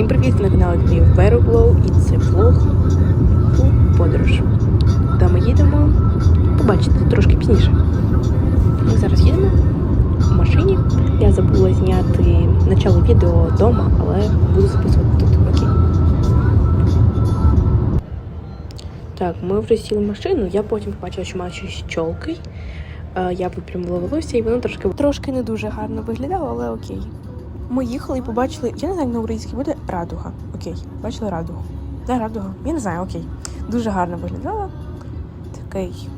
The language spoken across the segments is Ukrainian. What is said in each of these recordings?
Всім привіт! На каналі Львів Veroglow і це влог у подорож. Куди ми їдемо? Побачите трошки пізніше. Ми зараз їдемо в машині. Я забула зняти начало відео вдома, але буду записувати тут. Окей. Так, ми вже сіли в машину. Я потім побачила, що маю щось чолки. Е, Я випрямила волосся, і воно трошки трошки не дуже гарно виглядало, але окей. Ми їхали і побачили, я не знаю, як на українській буде радуга. Окей, бачили радугу. Да, радуга. Я не знаю, окей. Дуже гарно виглядала. Такий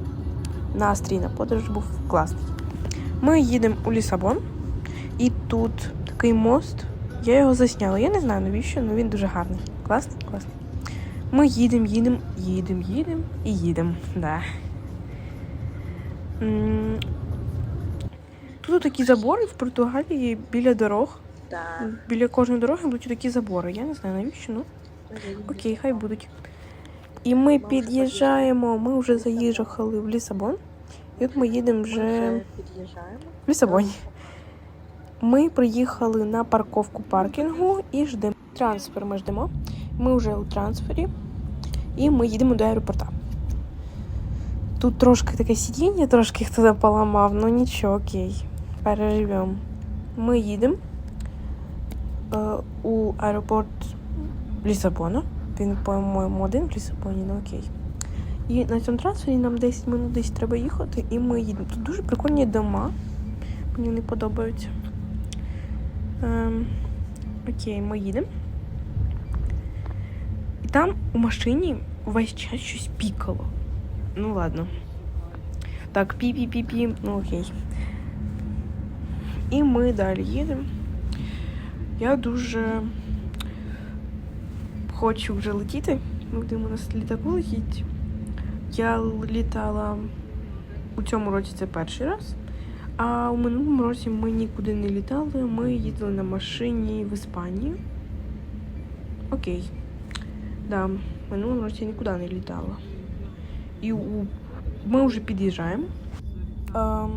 настрій на подорож був класний. Ми їдемо у Лісабон, і тут такий мост. Я його засняла. Я не знаю навіщо, але він дуже гарний. Класний, класний. Ми їдемо, їдемо, їдемо, їдемо і їдемо. Да. Тут такі забори в Португалії біля дорог. Біля кожної дороги будуть такі забори. Я не знаю навіщо, ну окей, хай будуть. І ми під'їжджаємо, ми вже заїжджали в Лісабон. І от ми їдемо вже в Лісабоні. Ми приїхали на парковку паркінгу і ждемо. Трансфер ми ждемо. Ми вже у трансфері і ми їдемо до аеропорта. Тут трошки таке сидіння, трошки хто поламав, ну нічого, окей. Переживемо. Ми їдемо у аеропорт Лісабона. Він, по-моєму, один в Лісабоні, ну окей. І на цьому трансфері нам 10 минут десь треба їхати, і ми їдемо. Тут дуже прикольні дома. Мені вони подобаються. Ем, окей, ми їдемо. І там у машині весь час щось пікало. Ну ладно. Так, пі-пі-пі-пі, ну окей. І ми далі їдемо. Я дуже хочу вже летіти. Ми будемо на літаку летіти. Я літала у цьому році це перший раз. А у минулому році ми нікуди не літали. Ми їздили на машині в Іспанію. Окей. Да, в минулому році я нікуди не літала. І у... ми вже під'їжджаємо. Ем,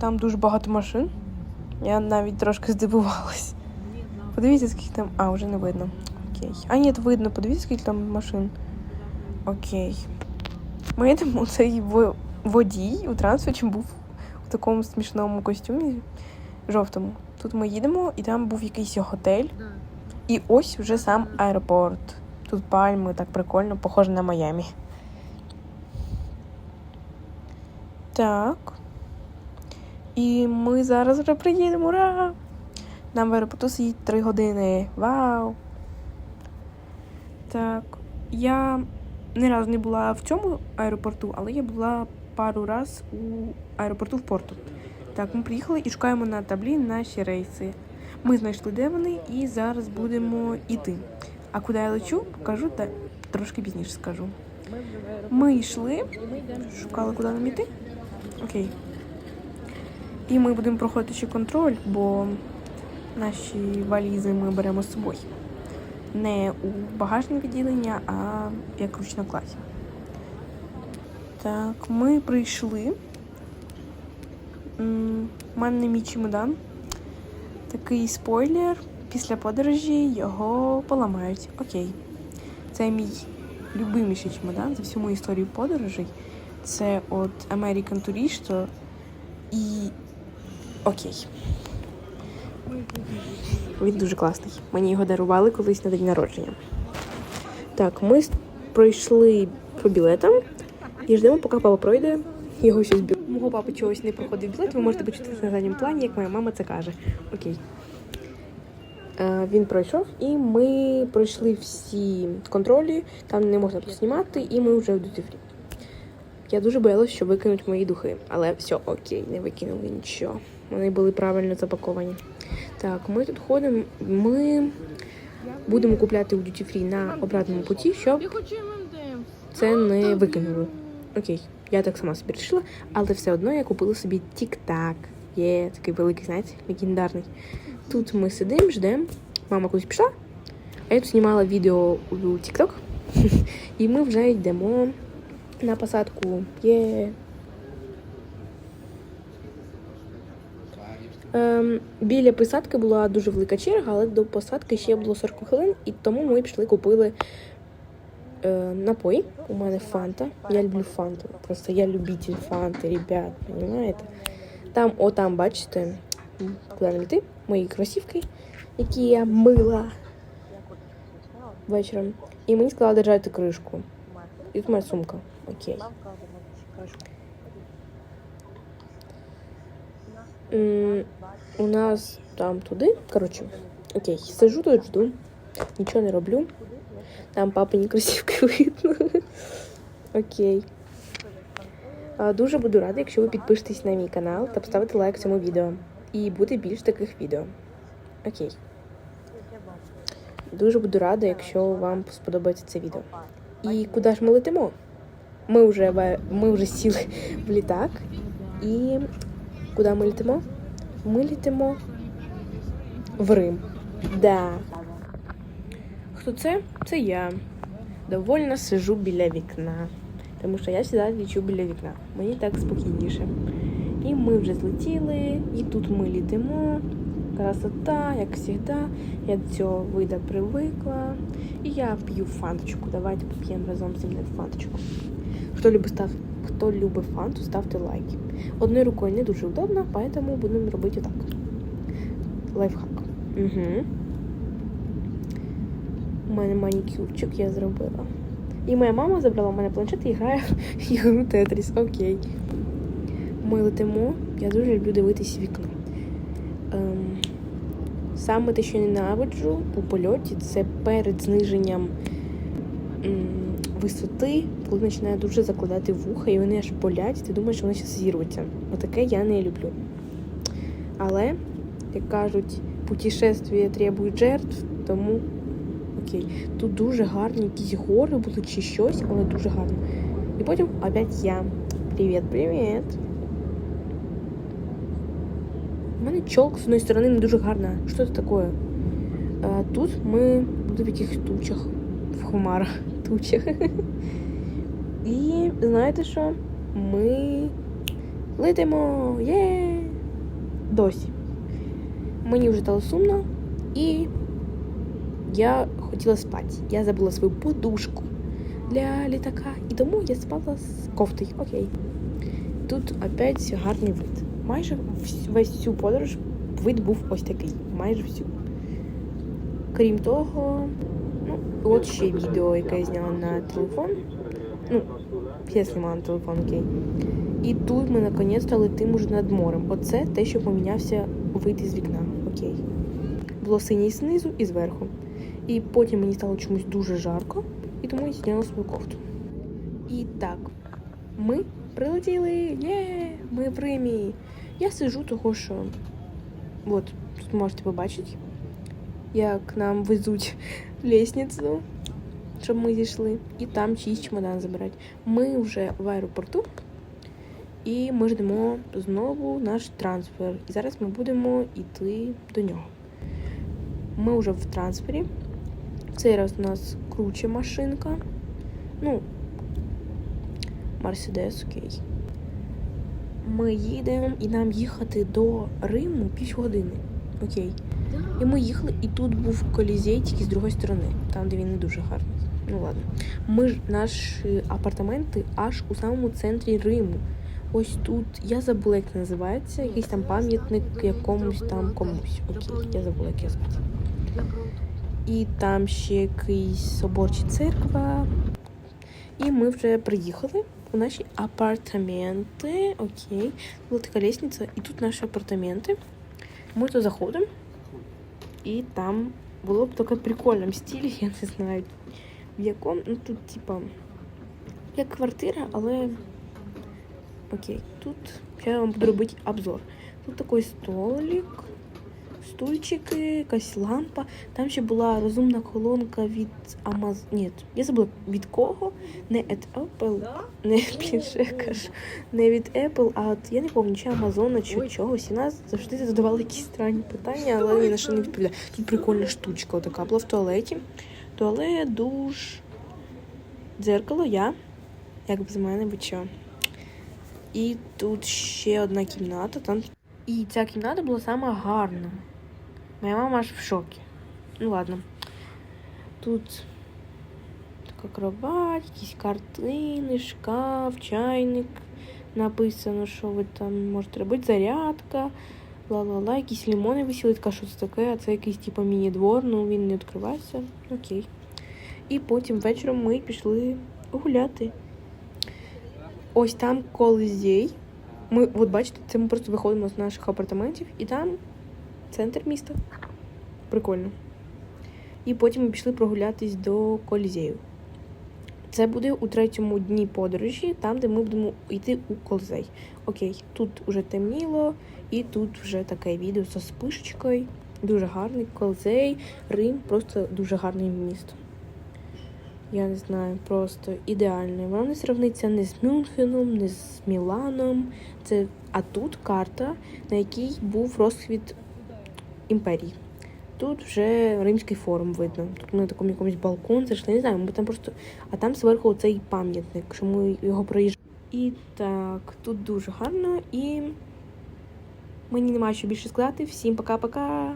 там дуже багато машин. Я навіть трошки здивувалась. Подивіться, скільки там. А, вже не видно. Окей. А ні, видно, подивіться, скільки там машин. Окей. Ми йдемо цей водій у трансфері був у такому смішному костюмі жовтому. Тут ми їдемо, і там був якийсь готель. І ось вже сам аеропорт. Тут пальми, так прикольно, похоже на Майамі. Так. І ми зараз вже приїдемо. Ура! Нам в аеропорту сидіть 3 години. Вау! Так. Я ні разу не була в цьому аеропорту, але я була пару раз у аеропорту в Порту. Так, ми приїхали і шукаємо на таблі наші рейси. Ми знайшли, де вони, і зараз будемо йти. А куди я лечу, покажу та трошки пізніше скажу. Ми йшли, шукали, куди нам йти. Окей. І ми будемо проходити ще контроль, бо наші валізи ми беремо з собою. Не у багажне відділення, а як ручна класі. Так, ми прийшли. У мене мій чемодан. Такий спойлер. Після подорожі його поламають. Окей. Це мій любиміший чемодан за всю мою історію подорожей. Це от American Touristo і окей. Він дуже класний. Мені його дарували колись на день народження. Так, ми пройшли по білетам і ждемо, поки папа пройде. Його щось біл. Мого папи чогось не проходив білет. Ви можете почути на задньому плані, як моя мама це каже. Окей. Е, він пройшов, і ми пройшли всі контролі. Там не можна тут знімати, і ми вже в free. Я дуже боялась, що викинуть мої духи, але все окей, не викинули нічого. Вони були правильно запаковані. Так, ми тут ходимо. Ми будемо купляти у Duty Free на обратному путі, щоб це не викинули. Окей, я так сама собі вирішила, але все одно я купила собі тік-так. Є такий великий, знаєте, легендарний. Тут ми сидимо, ждемо. Мама кудись пішла, а я тут знімала відео у TikTok. І ми вже йдемо на посадку. Є. біля посадки була дуже велика черга, але до посадки ще було 40 хвилин, і тому ми пішли купили е, напої. У мене фанта. Я люблю фанту. Просто я любитель фанти, ребят, понимаєте? Там, о, там, бачите, куди нам йти? Мої кросівки, які я мила вечором. І мені сказали держати кришку. І тут моя сумка. Окей. У нас там туди. Коротше, окей, сижу тут, жду. Нічого не роблю. Там папині кросівки видно. Окей. Дуже буду рада, якщо ви підпишетесь на мій канал та поставите лайк цьому відео. І буде більше таких відео. Окей. Дуже буду рада, якщо вам сподобається це відео. І куди ж ми летимо? Ми вже, ми вже сіли в літак. І куди ми літимо? Ми літимо в Рим. Да. Хто це? Це я. Довольно сижу біля вікна. Тому що я завжди лічу біля вікна. Мені так спокійніше. І ми вже злетіли, і тут ми літимо. Красота, як завжди. Я до цього вида привикла. І я п'ю фанточку. Давайте поп'ємо разом зі мною фанточку. Хто любить став, хто любить фанту, ставте лайки. Одною рукою не дуже удобно, поэтому будемо робити отак. Лайфхак. Угу. У мене манікюрчик я зробила. І моя мама забрала в мене планшет і грає в ігру Тетріс. Окей. Ми летимо. Я дуже люблю дивитись вікно. Ем, саме те, що ненавиджу у польоті, це перед зниженням м, висоти, коли починає дуже закладати вуха, і вони аж болять, ти думаєш, що вони зараз зірвуться. Отаке я не люблю. Але, як кажуть, путешествие требує жертв, тому окей. Тут дуже гарні якісь гори були чи щось, але дуже гарно. І потім опять я. Привіт, привіт. У мене чолк з одної сторони не дуже гарна. Що це таке? Тут ми будемо в якихось тучах, в хмарах, тучах. І знаєте що? Ми летимо! Є! Досі. Мені вже стало сумно, і я хотіла спати. Я забула свою подушку для літака, і тому я спала з кофтою. Окей. Тут опять гарний вид. Майже весь цю подорож вид був ось такий. Майже всю. Крім того, ну, от ще відео, яке я зняла на телефон. Ну, я знімала на телефон, окей. І тут ми наконець-то летимо вже над морем. Оце те, що помінявся вид із вікна. Окей. Було синє і знизу і зверху. І потім мені стало чомусь дуже жарко, і тому я зняла свою кофту. І так, ми прилетіли. Є! Ми в Римі. Я сижу того, що от тут можете побачити, як нам везуть лестницю, щоб ми зійшли, і там чиїсь чемодан забирати. Ми вже в аеропорту, і ми ждемо знову наш трансфер. І зараз ми будемо йти до нього. Ми вже в трансфері. В цей раз у нас круче машинка. Ну, Мерседес, окей. Ми їдемо і нам їхати до Риму півгодини. Окей. І ми їхали, і тут був колізей тільки з другої сторони, там, де він не дуже гарний. Ну ладно. Ми ж наші апартаменти аж у самому центрі Риму. Ось тут я забула, як називається, якийсь там пам'ятник якомусь там комусь. Окей, я забула, як я звати. І там ще якийсь собор чи церква. І ми вже приїхали у наші апартаменти. Окей. Була така лестниця, і тут наші апартаменти. Ми тут заходимо. І там було б таке в прикольному стилі, я не знаю. В якому, ну тут, типа, як квартира, але окей. Тут я вам буду робити обзор. Тут такий столик, стульчики, якась лампа. Там ще була розумна колонка від Amazon. Ні, я забула від кого? Не від Apple, не більше кажу, не від Apple, а от я не пам'ятаю, чи Amazon, чи чогось. І нас завжди задавали якісь странні питання, але ні на що не відповідає. Тут прикольна штучка, така була в туалеті. Туалет, душ, дзеркало, я. Як без мене, ви що? І тут ще одна кімната, там І ця кімната була сама гарна. Моя мама аж в шокі. Ну ладно. Тут така кровать, якісь картини, шкаф, чайник. Написано, що ви там можете робити, зарядка. Ла-ла-ла, якісь лімони висіли, така що це таке, а це якийсь типу міні-двор, ну він не відкривається. Окей. І потім вечором ми пішли гуляти. Ось там колизей. Ми, от бачите, це ми просто виходимо з наших апартаментів, і там центр міста. Прикольно. І потім ми пішли прогулятись до колізею. Це буде у третьому дні подорожі, там, де ми будемо йти у колизей. Окей, тут вже темніло, і тут вже таке відео зі спишечкою. Дуже гарний колизей, Рим, просто дуже гарне місто. Я не знаю, просто ідеальне. Воно не сравниться не з Мюнхеном, не з Міланом. Це... А тут карта, на якій був розквіт імперії. Тут вже римський форум видно. Тут на такому якомусь балкон зайшли, не знаю, ми там просто. А там зверху цей пам'ятник, що ми його проїжджали. І так, тут дуже гарно і мені немає що більше сказати. Всім пока-пока.